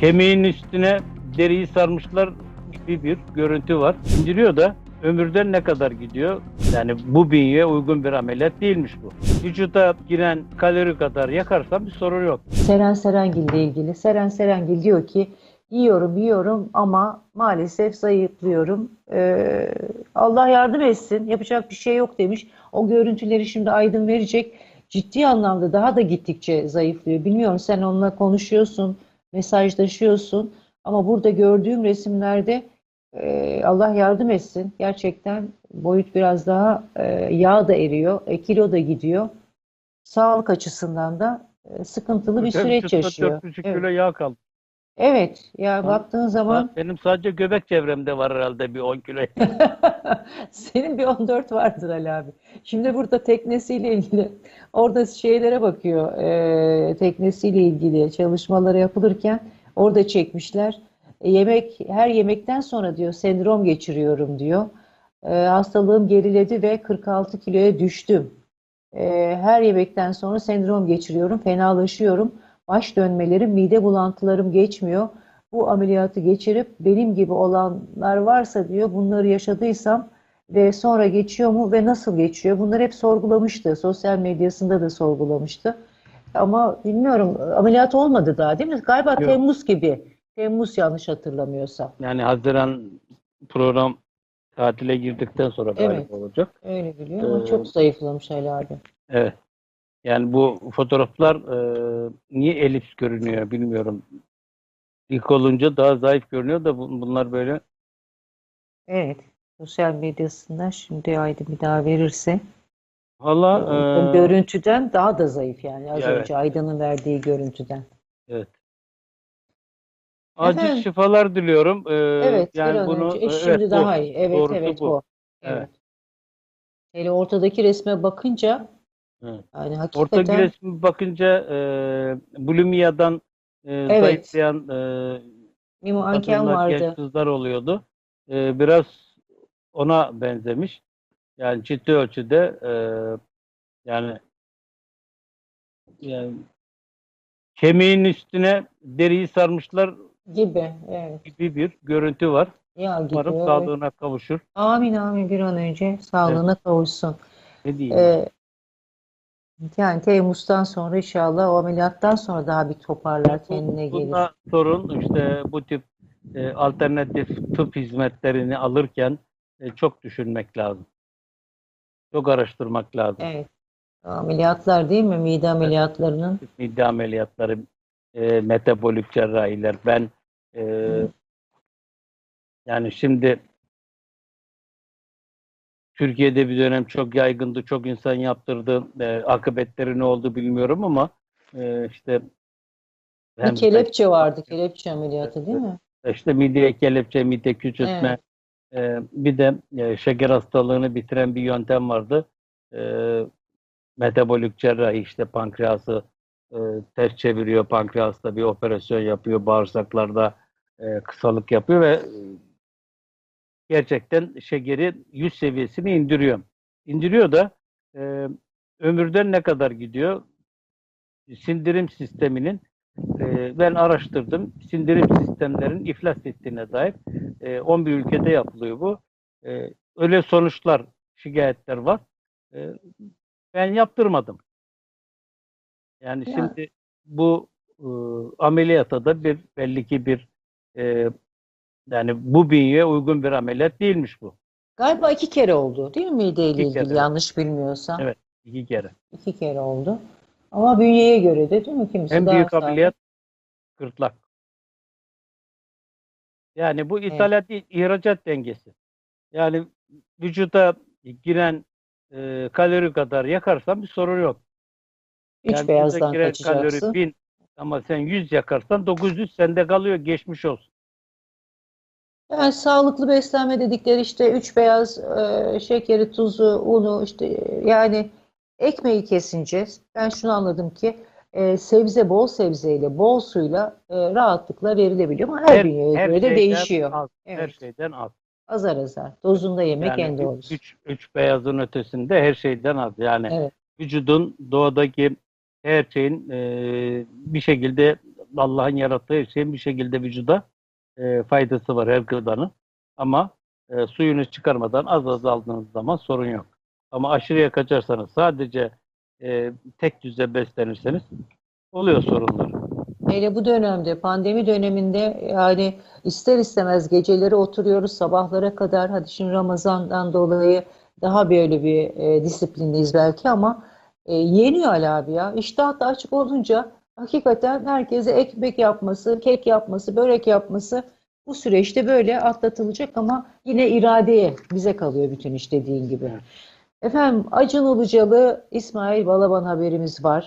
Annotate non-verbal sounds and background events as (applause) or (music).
Kemiğin üstüne deriyi sarmışlar gibi bir görüntü var. İndiriyor da ömürden ne kadar gidiyor? Yani bu bünyeye uygun bir ameliyat değilmiş bu. Vücuda giren kalori kadar yakarsam bir sorun yok. Seren Serengil ile ilgili. Seren Serengil diyor ki yiyorum yiyorum ama maalesef zayıflıyorum. Ee, Allah yardım etsin. Yapacak bir şey yok demiş. O görüntüleri şimdi Aydın verecek. Ciddi anlamda daha da gittikçe zayıflıyor. Bilmiyorum sen onunla konuşuyorsun, mesajlaşıyorsun. Ama burada gördüğüm resimlerde e, Allah yardım etsin. Gerçekten boyut biraz daha e, yağ da eriyor, e, kilo da gidiyor. Sağlık açısından da e, sıkıntılı bir süreç yaşıyor. 4,5 Evet. kilo yağ kaldı. Evet, ya Ha, baktığın zaman Benim sadece göbek çevremde var herhalde bir 10 kilo. (laughs) senin bir 14 vardır Ali abi. Şimdi burada teknesiyle ilgili orada şeylere bakıyor. E, teknesiyle ilgili çalışmaları yapılırken orada çekmişler. E, yemek her yemekten sonra diyor sendrom geçiriyorum diyor. E, hastalığım geriledi ve 46 kiloya düştüm. E, her yemekten sonra sendrom geçiriyorum, fenalaşıyorum. Baş dönmelerim, mide bulantılarım geçmiyor. Bu ameliyatı geçirip benim gibi olanlar varsa diyor bunları yaşadıysam ve sonra geçiyor mu ve nasıl geçiyor? Bunları hep sorgulamıştı. Sosyal medyasında da sorgulamıştı. Ama bilmiyorum ameliyat olmadı daha değil mi? Galiba Yok. Temmuz gibi. Temmuz yanlış hatırlamıyorsam. Yani Haziran program tatile girdikten sonra galiba Evet. olacak. Öyle biliyorum ama Ee, çok zayıflamış Ali abi. Evet. Yani bu fotoğraflar e, niye elips görünüyor bilmiyorum. İlk olunca daha zayıf görünüyor da bu- bunlar böyle Evet. Sosyal medyasında şimdi Aydın bir daha verirse Valla o e, görüntüden daha da zayıf yani az Evet. önce Aydın'ın verdiği görüntüden. evet. Acil Efendim? şifalar diliyorum. E, Evet, bir yani an bunu önce. E, evet, şimdi bu. daha iyi. Evet, Doğrusu evet bu. bu. Evet. Evet. Hele ortadaki resme bakınca Evet. yani Orta hakikaten resmi bakınca e, bulimiyadan e, Evet. zayıflayan e, Mimo Anken vardı. kızlar oluyordu. E, biraz ona benzemiş. Yani ciddi ölçüde e, yani yani kemiğin üstüne deriyi sarmışlar gibi. Evet. gibi bir görüntü var. Ya gibi. Umarım evet. sağlığına kavuşur. Amin amin bir an önce sağlığına kavuşsun. Ne diyeyim? Ee, yani Temmuz'dan sonra inşallah o ameliyattan sonra daha bir toparlar kendine gelir. Bunda sorun işte bu tip e, alternatif tıp hizmetlerini alırken e, çok düşünmek lazım. Çok araştırmak lazım. Evet. Ameliyatlar değil mi? Mide ameliyatlarının. Mide ameliyatları, e, metabolik cerrahiler. Ben e, yani şimdi Türkiye'de bir dönem çok yaygındı, çok insan yaptırdı. E, akıbetleri ne oldu bilmiyorum ama e, işte Bir kelepçe vardı. Kelepçe ameliyatı değil mi? İşte mideye kelepçe, mide küçültme. Ee, bir de e, şeker hastalığını bitiren bir yöntem vardı. Ee, metabolik cerrahi işte pankreası e, ters çeviriyor. Pankreasta bir operasyon yapıyor. Bağırsaklarda e, kısalık yapıyor ve e, gerçekten şekeri 100 seviyesini indiriyor. İndiriyor da e, ömürden ne kadar gidiyor? Sindirim sisteminin e, ben araştırdım. Sindirim sistemlerin iflas ettiğine dair e, 11 ülkede yapılıyor bu. E, öyle sonuçlar, şikayetler var. E, ben yaptırmadım. Yani Ya. şimdi bu e, ameliyata da bir belli ki bir e, yani bu bünyeye uygun bir ameliyat değilmiş bu. Galiba iki kere oldu değil mi mideyle İki ilgili kere. yanlış bilmiyorsam. Evet. İki kere. İki kere oldu. Ama bünyeye göre de değil mi? Kimisi En daha büyük sağlam. ameliyat gırtlak. Yani bu ithalat değil, ihracat dengesi. Yani vücuda giren e, kalori kadar yakarsan bir sorun yok. Üç Yani beyazdan giren kaçacaksın. kalori 1000 ama sen 100 yakarsan 900 sende kalıyor geçmiş olsun. Yani sağlıklı beslenme dedikleri işte üç beyaz e, şekeri, tuzu, unu işte e, yani ekmeği kesince ben şunu anladım ki e, sebze bol sebzeyle bol suyla e, rahatlıkla verilebiliyor ama her, bünyeye göre de değişiyor. Az, Her Evet. şeyden az. Azar azar. Dozunda yemek en Yani doğrusu. üç, üç beyazın ötesinde her şeyden az. Yani Evet. vücudun doğadaki her şeyin e, bir şekilde Allah'ın yarattığı her şeyin bir şekilde vücuda e, faydası var her gıdanın. Ama e, suyunu çıkarmadan az az aldığınız zaman sorun yok. Ama aşırıya kaçarsanız sadece e, tek düze beslenirseniz oluyor sorunlar. Hele bu dönemde, pandemi döneminde yani ister istemez geceleri oturuyoruz sabahlara kadar. Hadi şimdi Ramazan'dan dolayı daha böyle bir e, disiplinliyiz belki ama e, yeniyor Ali abi ya. İştah da açık olunca hakikaten herkese ekmek yapması, kek yapması, börek yapması bu süreçte böyle atlatılacak ama yine iradeye bize kalıyor bütün iş dediğin gibi. Efendim Acun Ilıcalı, İsmail Balaban haberimiz var.